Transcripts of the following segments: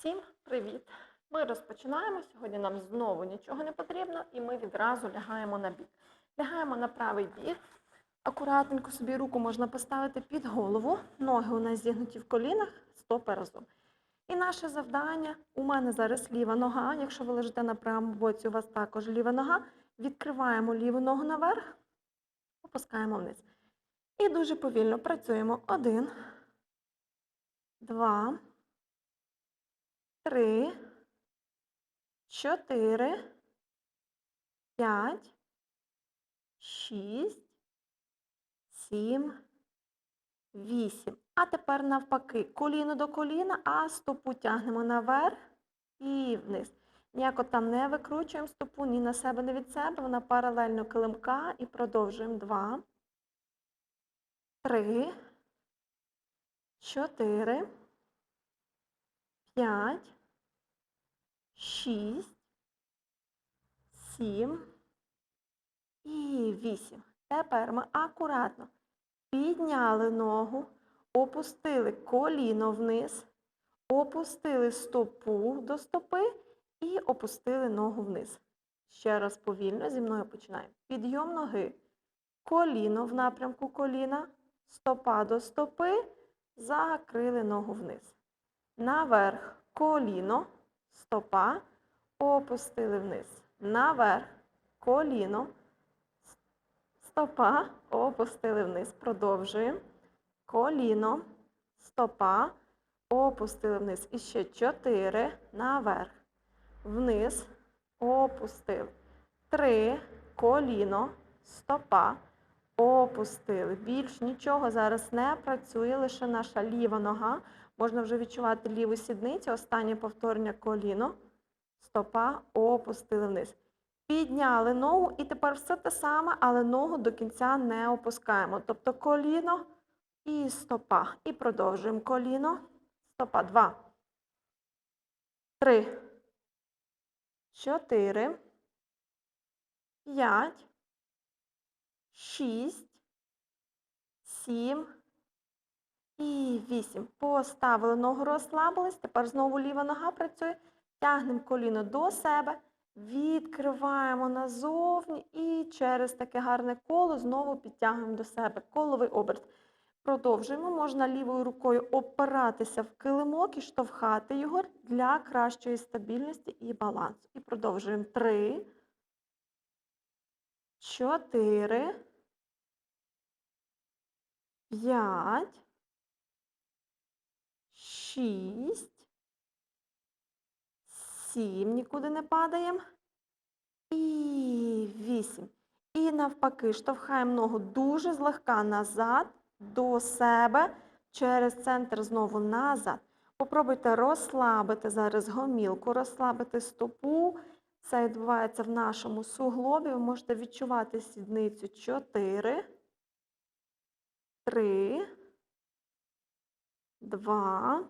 Всім привіт! Ми розпочинаємо. Сьогодні нам знову нічого не потрібно, і ми відразу лягаємо на бік. Лягаємо на правий бік. Акуратненько собі руку можна поставити під голову, ноги у нас зігнуті в колінах, стопи разом. І наше завдання у мене зараз ліва нога. Якщо ви лежите на правому боці, у вас також ліва нога. Відкриваємо ліву ногу наверх, опускаємо вниз. І дуже повільно працюємо. Один, два, три, чотири, п'ять, шість, сім, вісім. А тепер навпаки, коліно до коліна, а стопу тягнемо наверх і вниз. Ніяко там не викручуємо стопу ні на себе, ні від себе. Вона паралельно килимка і продовжуємо. Два, три, чотири, п'ять, шість, сім і вісім. Тепер ми акуратно підняли ногу, опустили коліно вниз, опустили стопу до стопи і опустили ногу вниз. Ще раз повільно зі мною починаємо. Підйом ноги, коліно в напрямку коліна, стопа до стопи, закрили ногу вниз. Наверх коліно, стопа, опустили вниз. Наверх коліно, стопа, опустили вниз. Продовжуємо. Коліно, стопа, опустили вниз. І ще чотири. Наверх. Вниз. Опустили. Три. Коліно, стопа. Опустили. Більш нічого зараз не працює, лише наша ліва нога. Можна вже відчувати ліву сідницю. Останнє повторення коліно. Стопа опустили вниз. Підняли ногу і тепер все те саме, але ногу до кінця не опускаємо. Тобто коліно і стопа. І продовжуємо коліно, стопа. Два. Три. Чотири. П'ять. Шість. Сім. І вісім. Поставили ногу, розслабились. Тепер знову ліва нога працює. Тягнемо коліно до себе. Відкриваємо назовні і через таке гарне коло знову підтягуємо до себе. Коловий оберт. Продовжуємо. Можна лівою рукою опиратися в килимок і штовхати його для кращої стабільності і балансу. І продовжуємо. Три, чотири, п'ять, шість. Сім, нікуди не падаємо. І вісім. І навпаки, штовхаємо ногу дуже злегка назад, до себе, через центр знову назад. Попробуйте розслабити зараз гомілку, розслабити стопу. Це відбувається в нашому суглобі. Ви можете відчувати сідницю 4, 3, 2,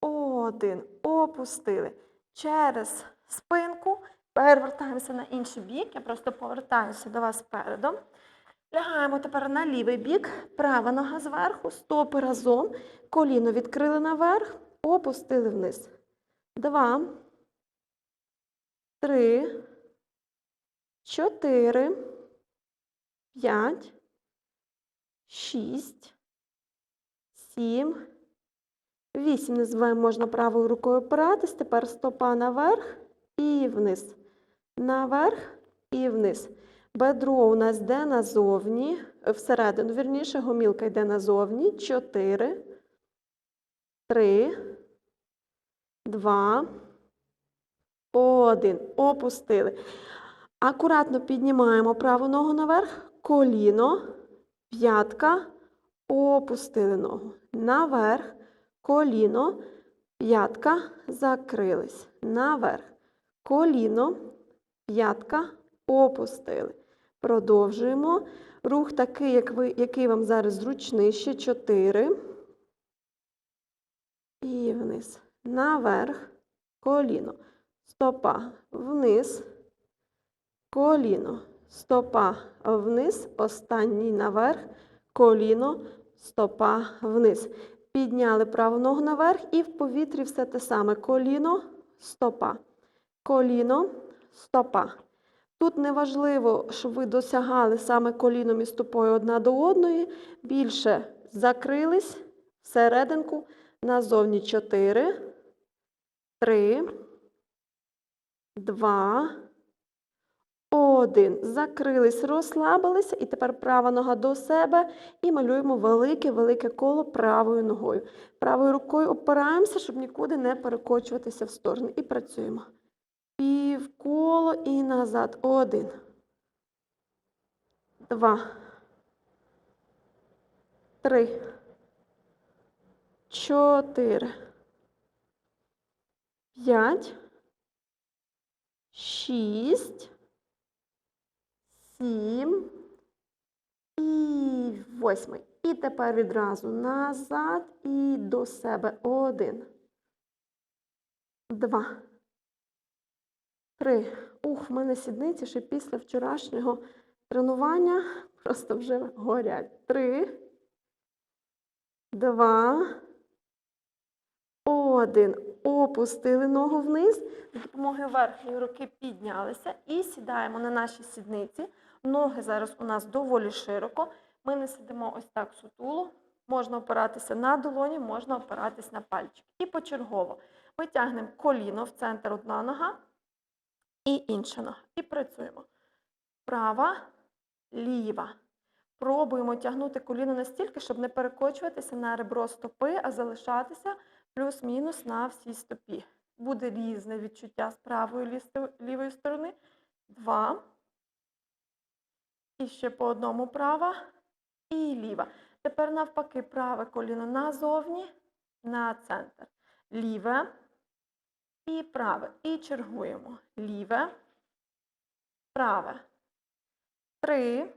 один. Опустили. Через спинку. Перевертаємося на інший бік. Я просто повертаюся до вас передом. Лягаємо тепер на лівий бік. Права нога зверху, стопи разом. Коліно відкрили наверх, опустили вниз. Два. Три. Чотири. П'ять. Шість. Сім. Вісім не можна правою рукою опиратись. Тепер стопа наверх і вниз. Наверх і вниз. Бедро у нас йде назовні, всередину, вірніше, гомілка йде назовні. Чотири, три, два, один. Опустили. Акуратно піднімаємо праву ногу наверх, коліно, п'ятка, опустили ногу. Наверх коліно, п'ятка, закрились. Наверх. Коліно, п'ятка, опустили. Продовжуємо. Рух такий, як ви, який вам зараз зручний. Ще чотири. І вниз. Наверх. Коліно. Стопа вниз. Коліно. Стопа вниз. Останній наверх. Коліно. Стопа вниз. Підняли праву ногу наверх і в повітрі все те саме. Коліно, стопа. Коліно, стопа. Тут не важливо, щоб ви досягали саме коліном і стопою одна до одної. Більше закрились всерединку, назовні 4, 3, 2, 1. Закрились, розслабилися. І тепер права нога до себе і малюємо велике-велике коло правою ногою. Правою рукою опираємося, щоб нікуди не перекочуватися в сторони. І працюємо. Півколо і назад. Один. Два. Три. Чотири. П'ять. Шість. Сім. І восьмий. І тепер відразу назад і до себе. Один. Два. Три. Ух, в мене сідниці ще після вчорашнього тренування просто вже горять. Три. Два. Один. Опустили ногу вниз. За допомогою верхньої руки піднялися і сідаємо на наші сідниці. Ноги зараз у нас доволі широко. Ми не сидимо ось так сутуло. Можна опиратися на долоні, можна опиратися на пальчик. І почергово. Ми тягнемо коліно в центр одна нога і інша нога. І працюємо. Права, ліва. Пробуємо тягнути коліно настільки, щоб не перекочуватися на ребро стопи, а залишатися плюс-мінус на всій стопі. Буде різне відчуття з правої лівої сторони. Два. І ще по одному права і ліва. Тепер навпаки, праве коліно назовні, на центр. Ліве і праве. І чергуємо. Ліве, праве. Три.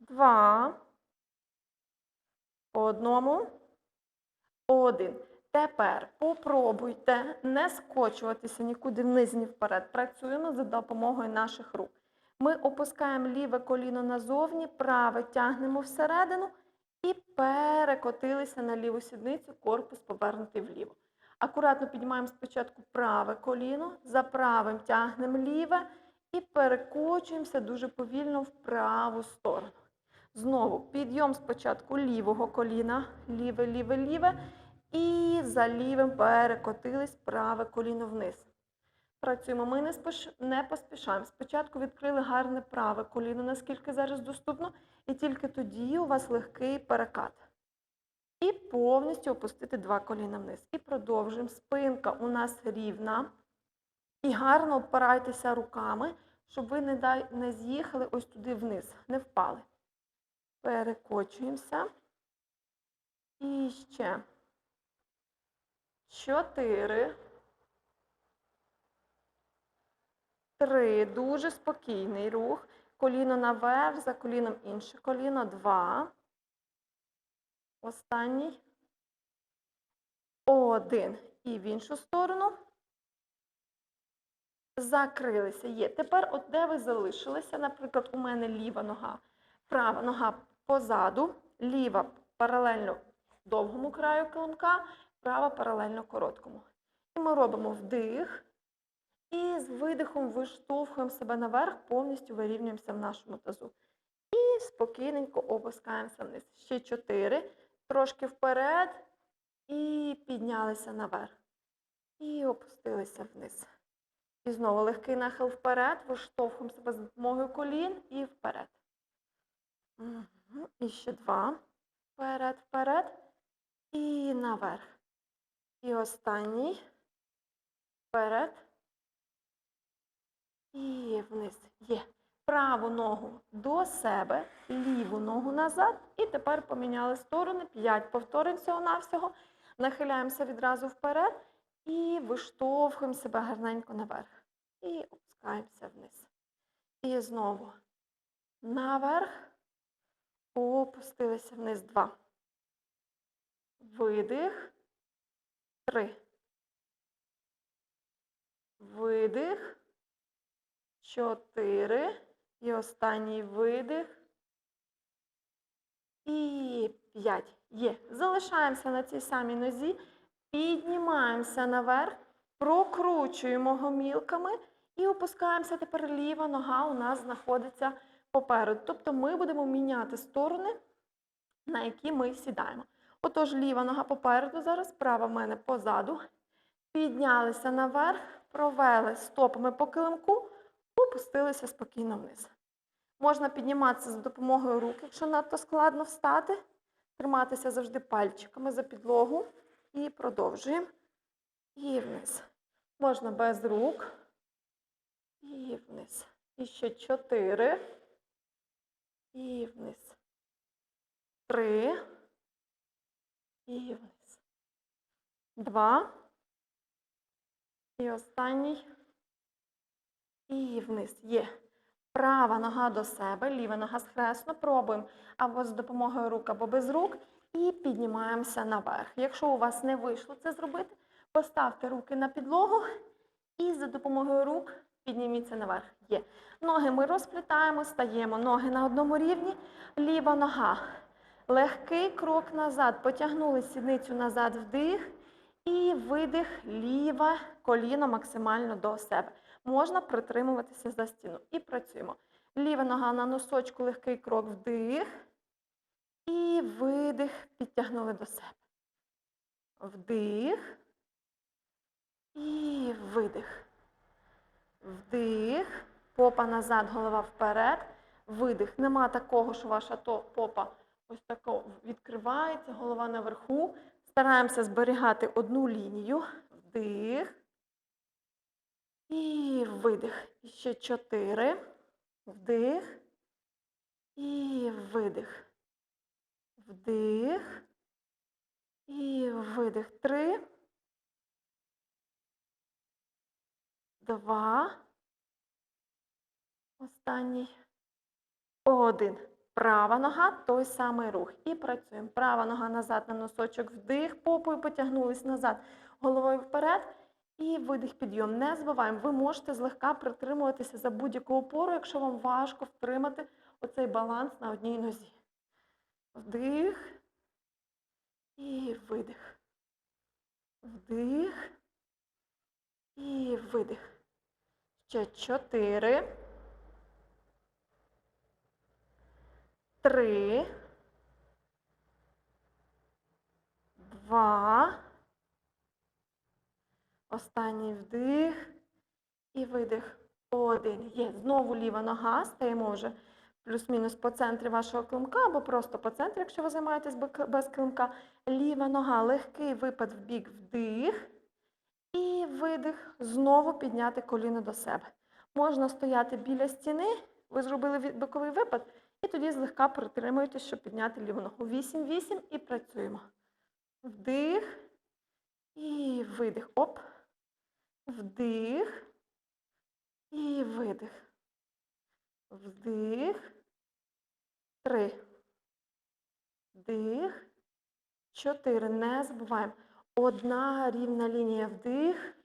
Два. По одному. Один. Тепер попробуйте не скочуватися нікуди вниз, ні вперед. Працюємо за допомогою наших рук. Ми опускаємо ліве коліно назовні, праве тягнемо всередину і перекотилися на ліву сідницю, корпус повернутий вліво. Акуратно піднімаємо спочатку праве коліно, за правим тягнемо ліве і перекочуємося дуже повільно в праву сторону. Знову підйом спочатку лівого коліна, ліве, ліве, ліве. І за лівим перекотились праве коліно вниз. Працюємо. Ми не, спош... не поспішаємо. Спочатку відкрили гарне праве коліно, наскільки зараз доступно, і тільки тоді у вас легкий перекат. І повністю опустити два коліна вниз. І продовжуємо. Спинка у нас рівна. І гарно опирайтеся руками, щоб ви не, дай... не з'їхали ось туди вниз, не впали. Перекочуємося. І ще. Чотири. Три. Дуже спокійний рух. Коліно наверх, за коліном інше коліно. Два. Останній. Один. І в іншу сторону. Закрилися. Є. Тепер, от де ви залишилися, наприклад, у мене ліва нога, права нога позаду, ліва паралельно довгому краю килимка, права паралельно короткому. І ми робимо вдих. І з видихом виштовхуємо себе наверх, повністю вирівнюємося в нашому тазу. І спокійненько опускаємося вниз. Ще чотири. Трошки вперед. І піднялися наверх. І опустилися вниз. І знову легкий нахил вперед. Виштовхуємо себе за допомогою колін і вперед. І ще два. Вперед, вперед. І наверх. І останній. Вперед. І вниз. Є. Праву ногу до себе, ліву ногу назад. І тепер поміняли сторони. П'ять повторень всього-навсього. Нахиляємося відразу вперед і виштовхуємо себе гарненько наверх. І опускаємося вниз. І знову наверх. Опустилися вниз. Два. Видих. Три. Видих. Чотири. І останній видих. І 5. Є. Залишаємося на цій самій нозі, піднімаємося наверх, прокручуємо гомілками і опускаємося. Тепер ліва нога у нас знаходиться попереду. Тобто ми будемо міняти сторони, на які ми сідаємо. Отож, ліва нога попереду, зараз права в мене позаду. Піднялися наверх, провели стопами по килимку, опустилися спокійно вниз. Можна підніматися за допомогою рук, якщо надто складно встати. Триматися завжди пальчиками за підлогу. І продовжуємо. І вниз. Можна без рук. І вниз. І ще чотири. І вниз. Три. І вниз. Два. І останній. І вниз. Є. Права нога до себе, ліва нога схресно. Пробуємо або з допомогою рук, або без рук. І піднімаємося наверх. Якщо у вас не вийшло це зробити, поставте руки на підлогу і за допомогою рук підніміться наверх. Є. Ноги ми розплітаємо, стаємо. Ноги на одному рівні. Ліва нога. Легкий крок назад. Потягнули сідницю назад вдих. І видих, ліве коліно максимально до себе. Можна притримуватися за стіну. І працюємо. Ліва нога на носочку, легкий крок вдих. І видих, підтягнули до себе. Вдих. І видих. Вдих. Попа назад, голова вперед. Видих. Нема такого, що ваша попа ось тако відкривається, голова наверху. Стараємося зберігати одну лінію. Вдих. І видих. І ще чотири. Вдих. І видих. Вдих. І видих. Три. Два. Останній. Один. Права нога, той самий рух. І працюємо. Права нога назад на носочок, вдих, попою потягнулись назад, головою вперед. І видих, підйом. Не забуваємо, ви можете злегка притримуватися за будь-яку опору, якщо вам важко втримати оцей баланс на одній нозі. Вдих. І видих. Вдих. І видих. Ще чотири. Три. Два. Останній вдих. І видих. Один. Є. Знову ліва нога. Стаємо вже плюс-мінус по центрі вашого килимка, або просто по центрі, якщо ви займаєтесь без килимка. Ліва нога, легкий випад в бік, вдих. І видих. Знову підняти коліно до себе. Можна стояти біля стіни. Ви зробили боковий випад. І тоді злегка притримуєтесь, щоб підняти ліву ногу. 8-8 і працюємо. Вдих. І видих. Оп. Вдих. І видих. Вдих. Три. Вдих. Чотири. Не забуваємо. Одна рівна лінія вдих.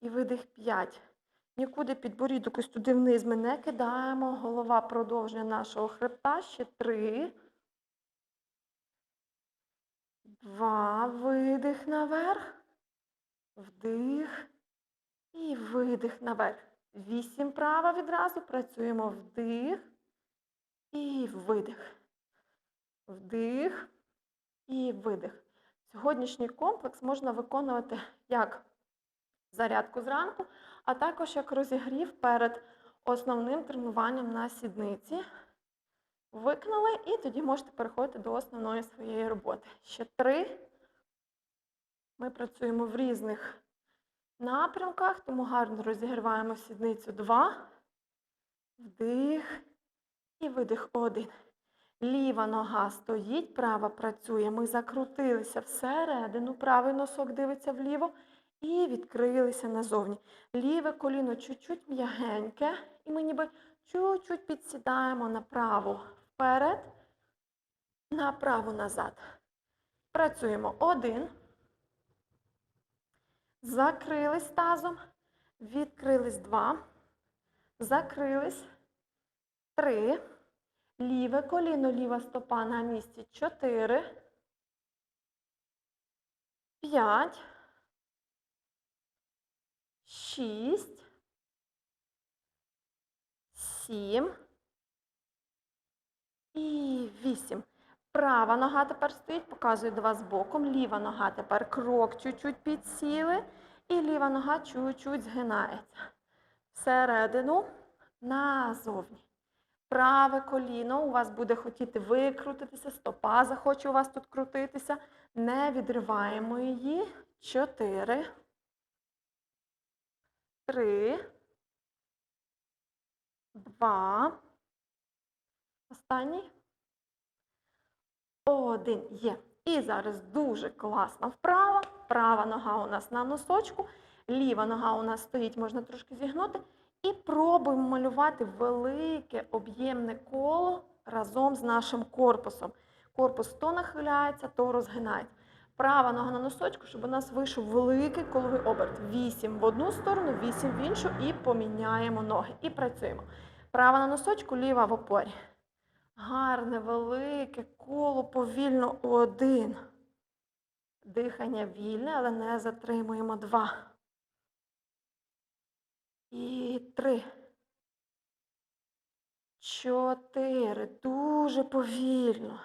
І видих. П'ять. Нікуди підборідок ось туди вниз ми не кидаємо. Голова продовжує нашого хребта. Ще три. Два. Видих наверх. Вдих. І видих наверх. Вісім права відразу. Працюємо вдих. І видих. Вдих. І видих. Сьогоднішній комплекс можна виконувати як зарядку зранку, а також як розігрів перед основним тренуванням на сідниці. Виконали і тоді можете переходити до основної своєї роботи. Ще три. Ми працюємо в різних напрямках, тому гарно розігріваємо сідницю. Два. Вдих і видих. Один. Ліва нога стоїть, права працює. Ми закрутилися всередину, правий носок дивиться вліво і відкрилися назовні. Ліве коліно чуть-чуть м'ягеньке, і ми ніби чуть-чуть підсідаємо направо вперед, направо назад. Працюємо один. Закрились тазом. Відкрились два. Закрились. Три. Ліве коліно, ліва стопа на місці. Чотири. П'ять. Шість. Сім. І вісім. Права нога тепер стоїть, показую до вас боком. Ліва нога тепер крок чуть-чуть підсіли. І ліва нога чуть-чуть згинається. Всередину, назовні. Праве коліно у вас буде хотіти викрутитися, стопа захоче у вас тут крутитися. Не відриваємо її. Чотири. Три. Два. Останній. Один є. І зараз дуже класна вправа. Права нога у нас на носочку, ліва нога у нас стоїть, можна трошки зігнути. І пробуємо малювати велике об'ємне коло разом з нашим корпусом. Корпус то нахиляється, то розгинається. Права нога на носочку, щоб у нас вийшов великий коловий оберт. Вісім в одну сторону, вісім в іншу, і поміняємо ноги. І працюємо. Права на носочку, ліва в опорі. Гарне, велике коло повільно один. Дихання вільне, але не затримуємо. Два. І три. Чотири. Дуже повільно.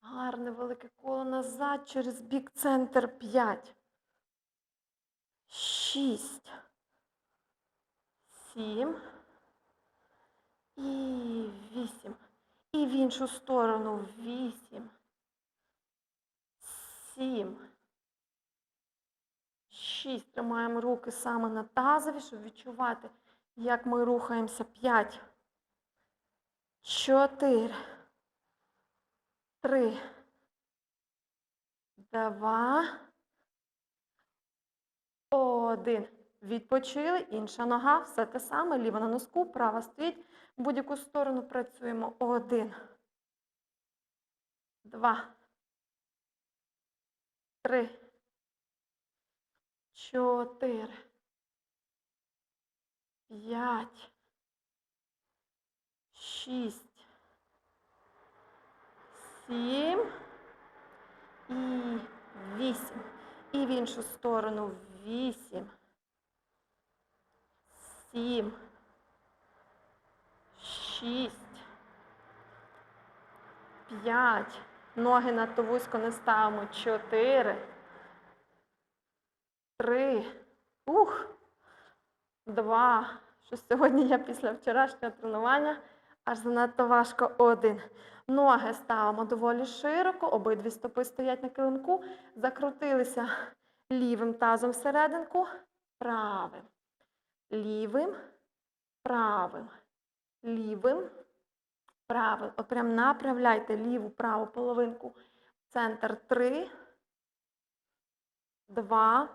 Гарне велике коло назад через бік центр. П'ять. Шість. Сім. І вісім. І в іншу сторону. Вісім. Сім. Шість. Тримаємо руки саме на тазові, щоб відчувати, як ми рухаємося. П'ять. Чотири. Три. Два. Один. Відпочили. Інша нога. Все те саме. Ліва на носку, права стоїть. В будь-яку сторону працюємо. Один. Два. Три. Чотири. П'ять. Шість. Сім. І вісім. І в іншу сторону. Вісім. Сім. Шість. П'ять. Ноги надто вузько не ставимо. Чотири. Три. Ух. Два. Щось сьогодні я після вчорашнього тренування аж занадто важко один. Ноги ставимо доволі широко, обидві стопи стоять на килимку, закрутилися лівим тазом всерединку, правим. Лівим, правим, лівим, правим. От прям направляйте ліву праву половинку в центр. Три, два,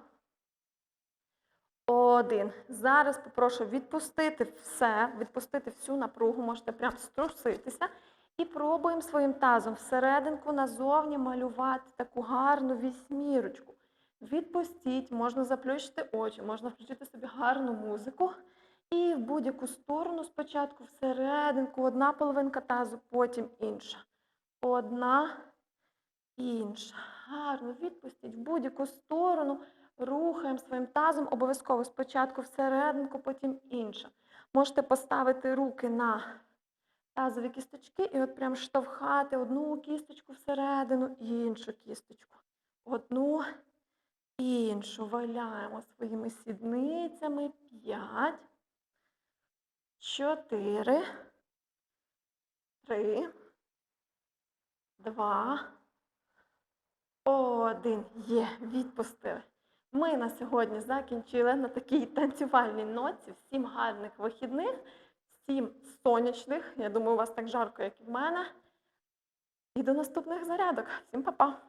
один. Зараз попрошу відпустити все, відпустити всю напругу, можете прям струситися. І пробуємо своїм тазом всерединку назовні малювати таку гарну вісьмірочку. Відпустіть, можна заплющити очі, можна включити собі гарну музику. І в будь-яку сторону спочатку всерединку одна половинка тазу, потім інша. Одна, інша. Гарно відпустіть в будь-яку сторону. Рухаємо своїм тазом, обов'язково спочатку всерединку, потім інша. Можете поставити руки на тазові кісточки і от прям штовхати одну кісточку всередину, іншу кісточку. Одну, іншу. Валяємо своїми сідницями. П'ять. Чотири. Три. Два. Один. Є. Відпустили. Ми на сьогодні закінчили на такій танцювальній ноці. Всім гарних вихідних, всім сонячних. Я думаю, у вас так жарко, як і в мене. І до наступних зарядок. Всім па-па!